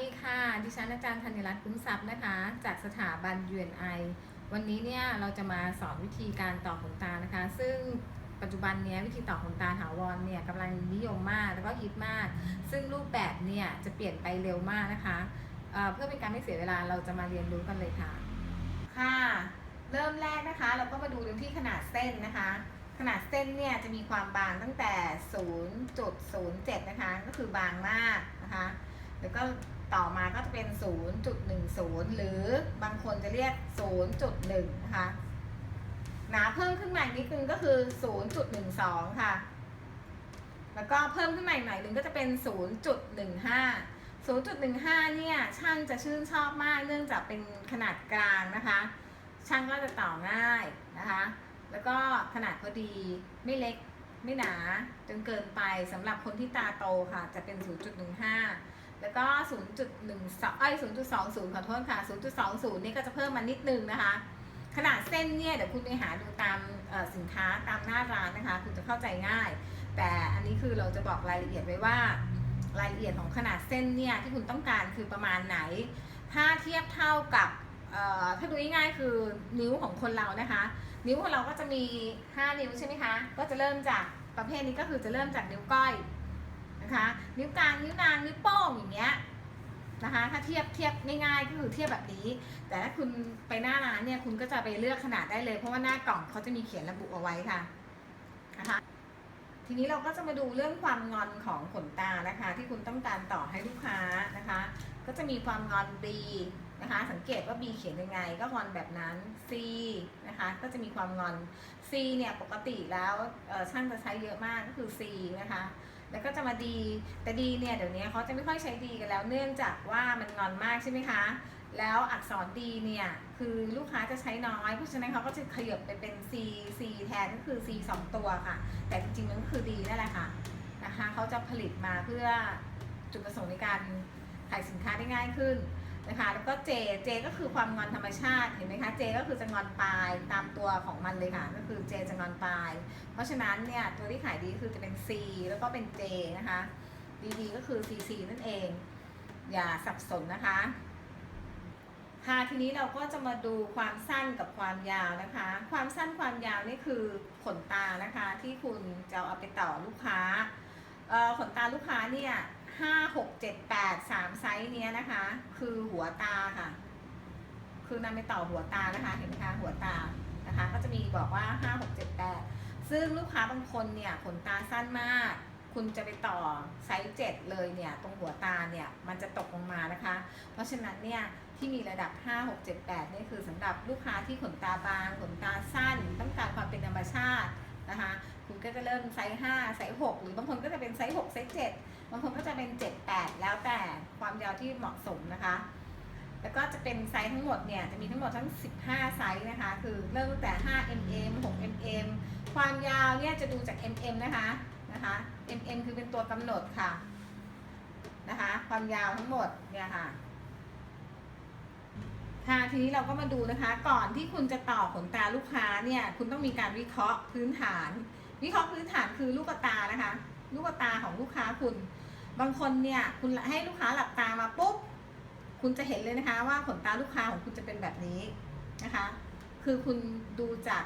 ดีค่ะ ดิฉันอาจารย์ธัญรัตน์คุ้มทรัพย์นะคะ จากสถาบัน UNI วันนี้เนี่ยเราจะมาสอนวิธีการต่อขนตานะคะ ซึ่งปัจจุบันเนี้ยวิธีต่อขนตาถาวรเนี่ยกำลังนิยมมากแล้วก็ฮิตมาก ซึ่งรูปแบบเนี่ยจะเปลี่ยนไปเร็วมากนะคะเเพื่อเป็นการไม่เสียเวลาเราจะมาเรียนรู้กันเลยค่ะ ค่ะ เริ่มแรกนะคะ เราก็มาดูกันที่ขนาดเส้นนะคะ ขนาดเส้นเนี่ยจะมีความบางตั้งแต่ 0.07 นะคะ ก็คือบางมากนะคะ แล้วก็ต่อมาก็จะเป็น 0.10 หรือบางคนจะเรียก 0.1 นะคะ หนาเพิ่มขึ้นมาอีกนิดนึงก็คือ 0.12 ค่ะ แล้วก็เพิ่มขึ้นมาอีกหน่อยหนึงก็จะเป็น 0.15 0.15 เนี่ยช่างจะชื่นชอบมากเนื่องจากเป็นขนาดกลางนะคะ ช่างก็จะต่อง่ายนะคะ แล้วก็ขนาดพอดีไม่เล็กไม่หนาจนเกินไปสำหรับคนที่ตาโตค่ะ จะเป็น 0.15 แล้วก็ 0.12เอ้ย0.20 ขอโทษค่ะ 0.20 นี่ก็จะเพิ่มมานิดนึงนะคะ ขนาดเส้นเนี่ยเดี๋ยวคุณไปหาดูตามสินค้าตามหน้าร้านนะคะ คุณจะเข้าใจง่าย แต่อันนี้คือเราจะบอกรายละเอียดไว้ว่ารายละเอียดของขนาดเส้นเนี่ยที่คุณต้องการคือประมาณไหน ถ้าเทียบเท่ากับถ้าดูง่ายๆคือนิ้วของคนเรานะคะ นิ้วของเราก็จะมี 5 นิ้วใช่ไหมคะ ก็จะเริ่มจากประเภทนี้ก็คือจะเริ่มจากนิ้วก้อย นะคะ นิ้วกลางนิ้วนางนิ้วโป้งอย่างเงี้ยนะคะถ้าเทียบเทียบง่ายๆก็คือเทียบแบบนี้ แต่ถ้าคุณไปหน้าร้านเนี่ยคุณก็จะไปเลือกขนาดได้เลย เพราะว่าหน้ากล่องเขาจะมีเขียนระบุเอาไว้ค่ะนะคะทีนี้เราก็จะมาดูเรื่องความงอนของขนตานะคะ ที่คุณต้องการต่อให้ลูกค้านะคะ ก็จะมีความงอน B นะคะ สังเกตว่า B เขียนยังไง ก็งอนแบบนั้น C นะคะก็จะมีความงอน C เนี่ยปกติแล้วช่างจะใช้เยอะมากก็คือ C นะคะ แล้วก็จะมาดีแต่ดีเนี่ยเดี๋ยวนี้เขาจะไม่ค่อยใช้ดีกันแล้วเนื่องจากว่ามันงอนมากใช่ไหมคะ แล้วอักษรดีเนี่ยคือลูกค้าจะใช้น้อยเพราะฉะนั้นเขาก็จะขยับไปเป็น C C แทนก็คือ C สองตัวค่ะ แต่จริงๆมันก็คือดีนั่นแหละค่ะนะคะเขาจะผลิตมาเพื่อจุดประสงค์ในการขายสินค้าได้ง่ายขึ้น นะคะแล้วก็ J J ก็คือความงอนธรรมชาติเห็นไหมคะ J ก็คือจะงอนปลายตามตัวของมันเลยค่ะก็คือ J จจะงอนปลาย เพราะฉะนั้นเนี่ยตัวที่ขายดีคือจะเป็น C แล้วก็เป็น J นะคะ DD ก็คือ CC นั่นเอง อย่าสับสนนะคะค่ะทีนี้เราก็จะมาดูความสั้นกับความยาวนะคะ ความสั้นความยาวนี่คือขนตานะคะที่คุณจะเอาไปต่อลูกค้าขนตาลูกค้าเนี่ย ห้าหกเจ็ดแปดสามไซส์เนี้ยนะคะ คือหัวตาค่ะ คือนำไปต่อหัวตานะคะ เห็นไหมคะหัวตานะคะ ก็จะมีบอกว่าห้าหกเจ็ดแปดซึ่งลูกค้าบางคนเนี่ยขนตาสั้นมาก คุณจะไปต่อไซส์เจ็ดเลยเนี่ยตรงหัวตาเนี่ยมันจะตกลงมานะคะ เพราะฉะนั้นเนี่ยที่มีระดับ 5 6 7 8นี่คือสำหรับลูกค้าที่ขนตาบางขนตาสั้น ต้องการความเป็นธรรมชาตินะคะ คุณก็จะเริ่มไซส์5ไซส์6หรือบางคนก็จะเป็นไซส์6ไซส์7 บางคนก็จะเป็น 7 8 แล้วแต่ความยาวที่เหมาะสมนะคะ แล้วก็จะเป็นไซส์ทั้งหมดเนี่ยจะมีทั้งหมดทั้ง 15 ไซส์นะคะ คือเริ่มตั้งแต่ 5 mm 6 mm ความยาวเนี่ยจะดูจาก mm นะคะนะคะ mm คือเป็นตัวกำหนดค่ะนะคะ ความยาวทั้งหมดเนี่ยค่ะค่ะทีนี้เราก็มาดูนะคะ ก่อนที่คุณจะต่อขนตาลูกค้าเนี่ย คุณต้องมีการวิเคราะห์พื้นฐาน วิเคราะห์พื้นฐานคือลูกตานะคะ ลูกตาของลูกค้าคุณ บางคนเนี่ยคุณให้ลูกค้าหลับตามาปุ๊บคุณจะเห็นเลยนะคะว่าขนตาลูกค้าของคุณจะเป็นแบบนี้นะคะ คือคุณดูจาก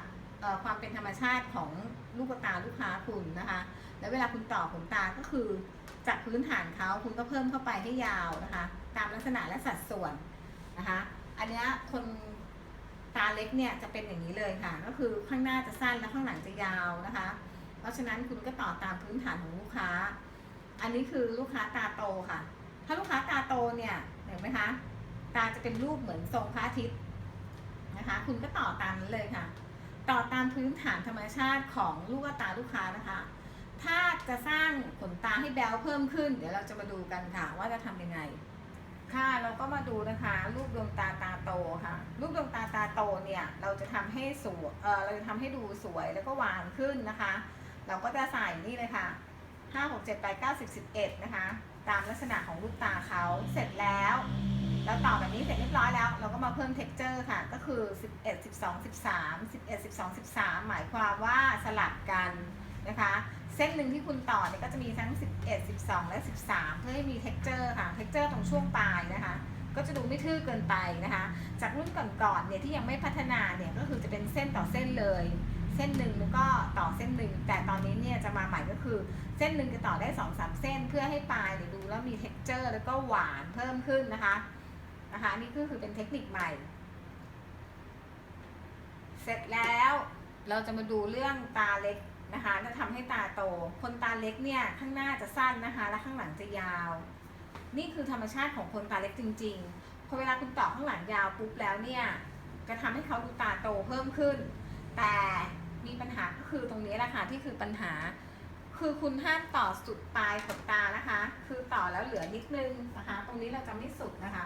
ความเป็นธรรมชาติของลูกตาลูกค้าคุณนะคะ แล้วเวลาคุณต่อขนตาก็คือจากพื้นฐานเขาคุณก็เพิ่มเข้าไปให้ยาวนะคะ ตามลักษณะและสัดส่วนนะคะ อันนี้คนตาเล็กเนี่ยจะเป็นอย่างนี้เลยค่ะ ก็คือข้างหน้าจะสั้นและข้างหลังจะยาวนะคะ ราะฉะนั้นคุณก็ต่อตามพื้นฐานของลูกค้า อันนี้คือลูกค้าตาโตค่ะ ถ้าลูกค้าตาโตเนี่ยเห็นไหมคะ ตาจะเป็นรูปเหมือนทรงพระอาทิตย์นะคะ คุณก็ต่อตามนั้นเลยค่ะ ต่อตามพื้นฐานธรรมชาติของลูกตาลูกค้านะคะ ถ้าจะสร้างขนตาให้แบวเพิ่มขึ้น เดี๋ยวเราจะมาดูกันค่ะ ว่าจะทำยังไง ค่ะเราก็มาดูนะคะ รูปดวงตาตาโตค่ะ รูปดวงตาตาโตเนี่ยเราจะทำให้สวยเออเราจะทำให้ดูสวยแล้วก็หวานขึ้นนะคะ เราก็จะใส่นี่เลยค่ะห้าหกเจ็ดแปดเก้าสิบสิบเอ็ดนะคะ ตามลักษณะของลูกตาเขาเสร็จแล้วเราต่อแบบนี้เสร็จเรียบร้อยแล้ว เราก็มาเพิ่ม texture ค่ะ ก็คือ11 12 13 11 12 13หมายความว่าสลับกันนะคะเส้นหนึ่งที่คุณต่อเนี่ยก็จะมีทั้ง 11 12 และ 13 เพื่อให้มี texture ค่ะ texture ตรงช่วงปลายนะคะ ก็จะดูไม่ทื่อเกินไปนะคะ จากรุ่นก่อนๆเนี่ยที่ยังไม่พัฒนาเนี่ยก็คือจะเป็นเส้นต่อเส้นเลย เส้นหนึ่งแล้วก็ต่อเส้นหนึ่งแต่ตอนนี้เนี่ยจะมาใหม่ก็คือ เส้นหนึ่งจะต่อได้2อสเส้น เพื่อให้ปลายเนี่ยดูแล้วมี texture แล้วก็หวานเพิ่มขึ้นนะคะนะคะนี่ก็คือเป็นเทคนิคใหม่ เสร็จแล้วเราจะมาดูเรื่องตาเล็กนะคะจะทำให้ตาโต คนตาเล็กเนี่ยข้างหน้าจะสั้นนะคะ และข้างหลังจะยาว นี่คือธรรมชาติของคนตาเล็กจริงๆพอเวลาคุณต่อข้างหลังยาวปุ๊บแล้วเนี่ยจะทำให้เขาดูตาโตเพิ่มขึ้น แต่ มีปัญหาก็คือตรงนี้แหละค่ะที่คือปัญหา คือคุณห้ามต่อสุดปลายขนตานะคะ คือต่อแล้วเหลือนิดนึงนะคะ ตรงนี้เราจะไม่สุดนะคะ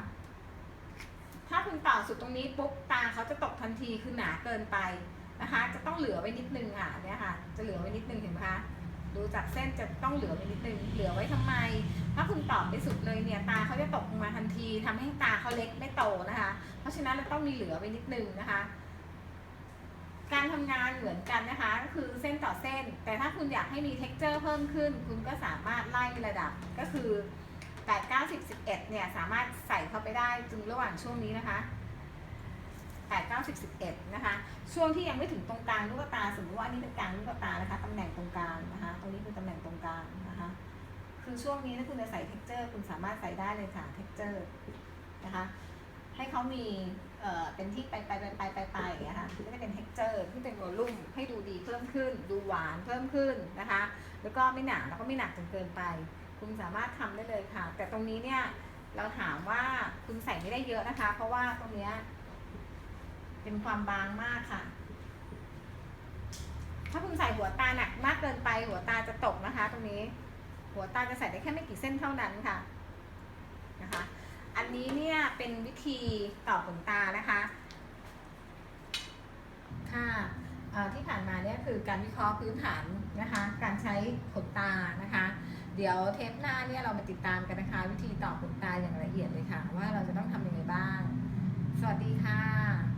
ถ้าคุณต่อสุดตรงนี้ปุ๊บตาเขาจะตกทันทีคือหนาเกินไปนะคะ จะต้องเหลือไว้นิดนึงอะเนี่ยค่ะ จะเหลือไว้นิดนึงเห็นไหมคะดูจากเส้นจะต้องเหลือไว้นิดนึง เหลือไว้ทำไม ถ้าคุณต่อไปสุดเลยเนี่ยตาเขาจะตกลงมาทันทีทำให้ตาเขาเล็กไม่โตนะคะ เพราะฉะนั้นเราต้องมีเหลือไว้นิดนึงนะคะ การทำงานเหมือนกันนะคะก็คือเส้นต่อเส้น แต่ถ้าคุณอยากให้มี t e x t อร์เพิ่มขึ้น คุณก็สามารถไล่ระดับก็คือ 8 9 10 11เนี่ยสามารถใส่เข้าไปได้จึงระหว่างช่วงนี้นะคะ8 9 10 11นะคะช่วงที่ยังไม่ถึงตรงกลางลูกตาสมมติว่าอันนี้เป็นกลางลูกตานะคะตำแหน่งตรงกลางนะคะตรงนี้คือตำแหน่งตรงกลางนะคะคือช่วงนี้ถ้าคุณจะใส่ texture คุณสามารถใส่ได้เลยค่ะ texture นะคะให้เขามี เอ่อเป็นที่ไปไปไปไปไปไปอย่างเงี้ยค่ะก็จะเป็น texture ที่เป็นวอลลุ่มให้ดูดีเพิ่มขึ้น ดูหวานเพิ่มขึ้นนะคะ แล้วก็ไม่หนาแล้วก็ไม่หนักจนเกินไป คุณสามารถทำได้เลยค่ะ แต่ตรงนี้เนี่ยเราถามว่าคุณใส่ไม่ได้เยอะนะคะ เพราะว่าตรงเนี้ยเป็นความบางมากค่ะ ถ้าคุณใส่หัวตาหนักมากเกินไปหัวตาจะตกนะคะ ตรงนี้ หัวตาจะใส่ได้แค่ไม่กี่เส้นเท่านั้นค่ะนะคะ อันนี้เนี่ยเป็นวิธีต่อขนตานะคะ ค่ะที่ผ่านมาเนี่ยคือการวิเคราะห์พื้นฐานนะคะ การใช้ขนตานะคะ เดี๋ยวเทปหน้าเนี่ยเรามาติดตามกันนะคะ วิธีต่อขนตาอย่างละเอียดเลยค่ะ ว่าเราจะต้องทำยังไงบ้าง สวัสดีค่ะ